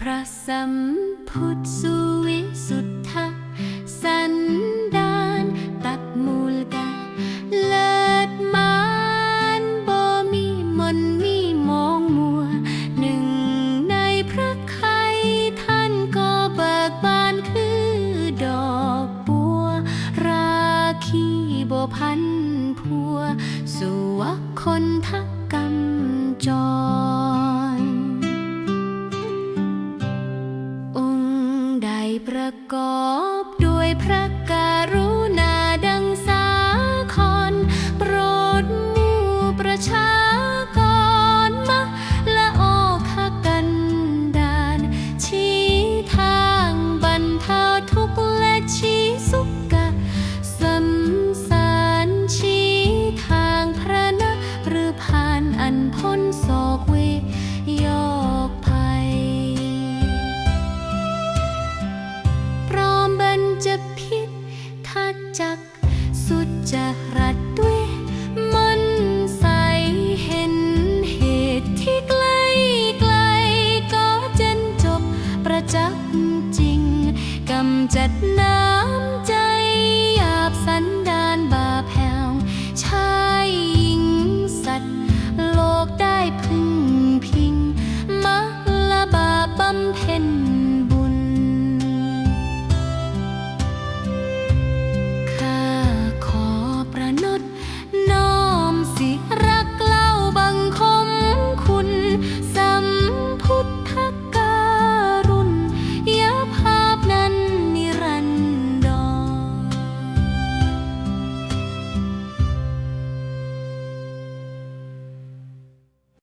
พระสัมพุทธสุวิสุทธสันดานตัดมูลกาเลิศมานบ่มีมนมีมองมัว หนึ่งในพระไคยท่านก็เบิกบานคือดอกบัว ราคีบ่พันพัว สุวคนทัก ประกอบด้วยพระการุ จัก สุดจะรัดด้วยมันใสเห็นเหตุที่ใกล้ไกลก็เจนจบประจักษ์จริงกำจัดน้ำใจหยาบสัน